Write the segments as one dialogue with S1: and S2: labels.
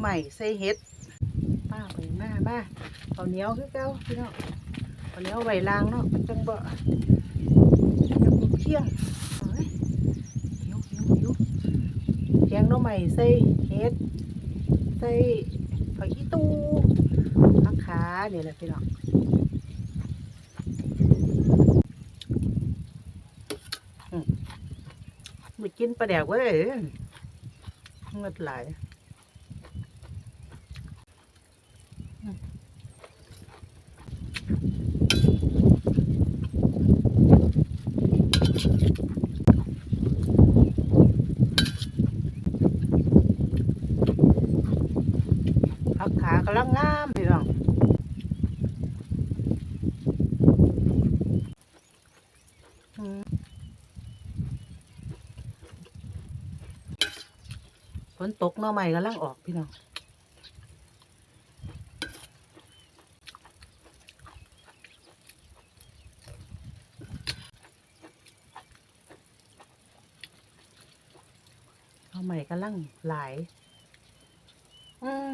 S1: ใหม่ใส่เห็ดป้าไปมามาข้าวเหนียวคือเก่าพี่น้องข้าวเหนียวไว้ล้างเนาะจังเบ่จังเที่ยงเฮ้ยหิวหิวหิวแกงน่องใหม่ใส่เห็ดใส่ผักอีตูผักขาเนี่ยแหละพี่น้องมไม่กินปลาแดกเว้ยเงือดไหลาย ผักขากำลังงามพี่น้องอืม ฝนตกหน่อใหม่กำลังออกพี่น้องหน่อใหม่กำลังหลาย อืม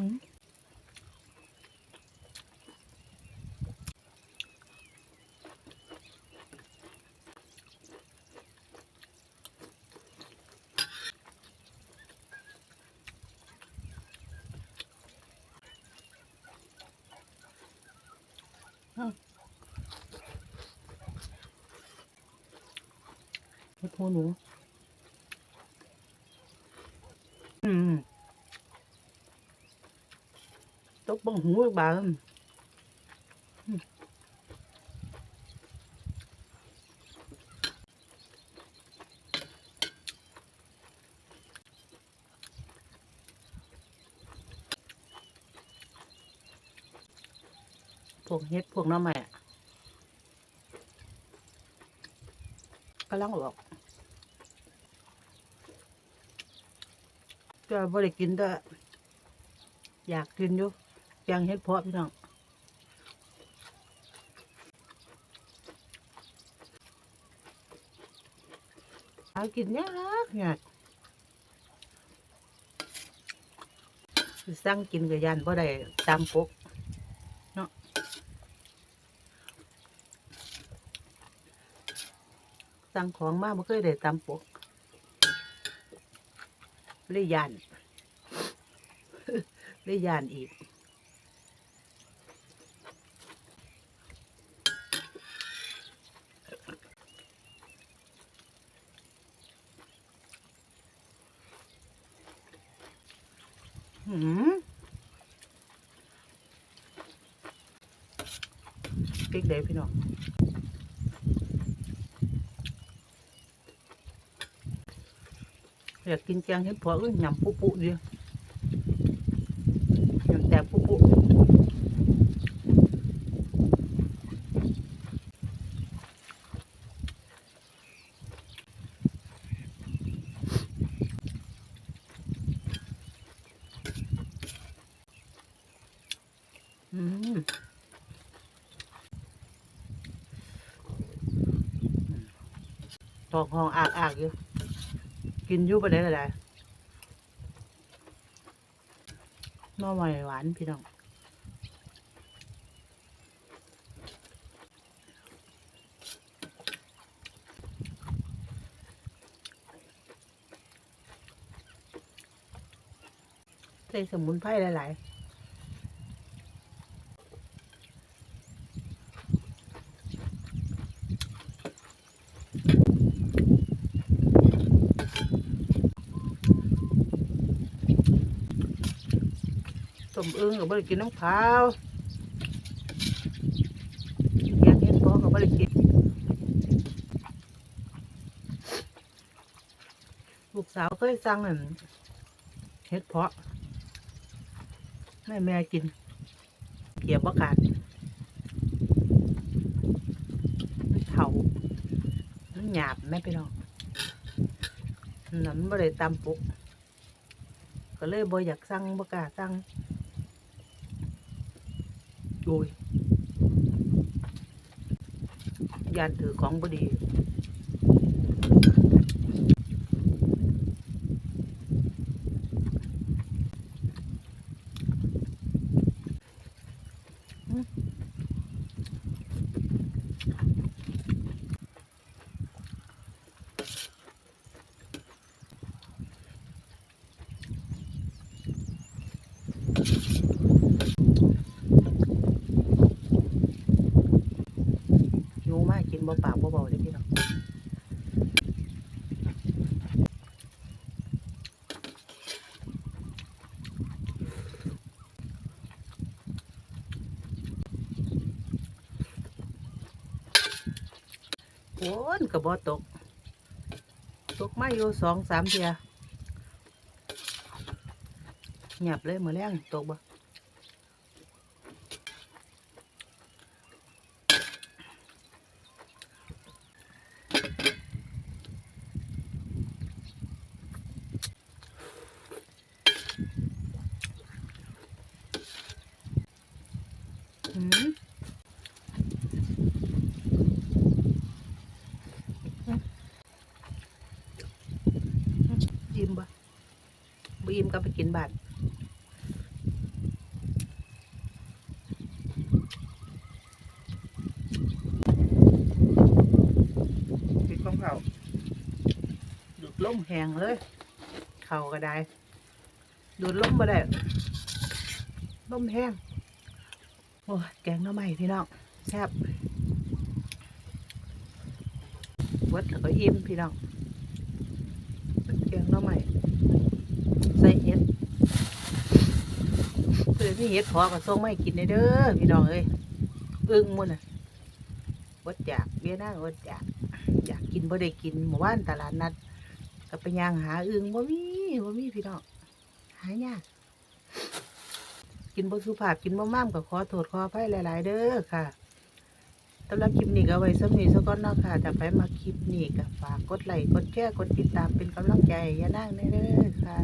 S1: อืมให้พูหนู อืม ตกบังหูอีกบางพวกเฮ็ดพวกน้ำใหม่กำลังออกก็บ่ได้กินแต่อยากกินอยู่ งเฮ็ดเพาะพี่น้องหากินยากยากสิสั่งกินกับยันบ่ได้ตามปกเนาะสั่งของมาบ่เคยได้ตามปกเลยยานเลยยานอีก หืมพริกเดพี่น้องอยากกินแกงเห็ดเพาะเอ้ยยำปุ๊ปุ๊ดียำแตกปุ๊ปุ๊อืม ตอกห้องอากอากอยู่ กินอยู่ไปได้ก็ได้หน่อไม้หวานพี่น้องใส่สมุนไพรหลาย ๆ มอึ้งก็บ่ได้กินน้ำขาวแกงเห็ดเพาะก็บ่ได้กินลูกสาวเคยสั่งเห็ดเพาะให้แม่กินเกียบประกาศมันเถามันหยาบแม่ไปลองนั่นบ่ได้ตามปกก็เลยบ่อยากสั่งบ่กล้าสั่ง โอ้ยยานถือของบดี บ่ปากบ่เบาเลยพี่น้องโอนก็บ่ตก ตกมาอยู่สองสามเทียเงียบเลยมื้อแรงตกบ่ ยิ้มบ่บ่ยิ้มก็ไปกินบาทปิดของเขาดูดลมแหงเลย เข่าก็ได้ ดูดลมบ่ได้ลมแห้งโอ้ยแกงหน้ำใหม่พี่น้องแซ่บวัดแล้วก็อิ่มพี่น้องแกงหน้ำใหม่ใส่เห็ดเพื่อที่เห็ดพอกับส่งไม่กินได้เด้อพี่น้องเอ้ยอึ้งมุ่นอะวัดอยากเบี้ยหน้าวัดอยากอยากกินบ่ได้กินหมู่บ้านตลาดนัดก็ไปย่างหาอึ้งบ่มีบ่มีพี่น้องหายาก กินบ่สุภาพกินบ่ม่ามก็ขอโทษขออภัยหลาย ๆ เด้อค่ะสำหรับคลิปนี้ก็เอาไว้สำนี้ซะก่อนเนาะค่ะถ้าไปมาคลิปนี้ก็ฝากกดไลค์กดแชร์กดติดตามเป็นกำลังใจย้านางแน่เด้อค่ะ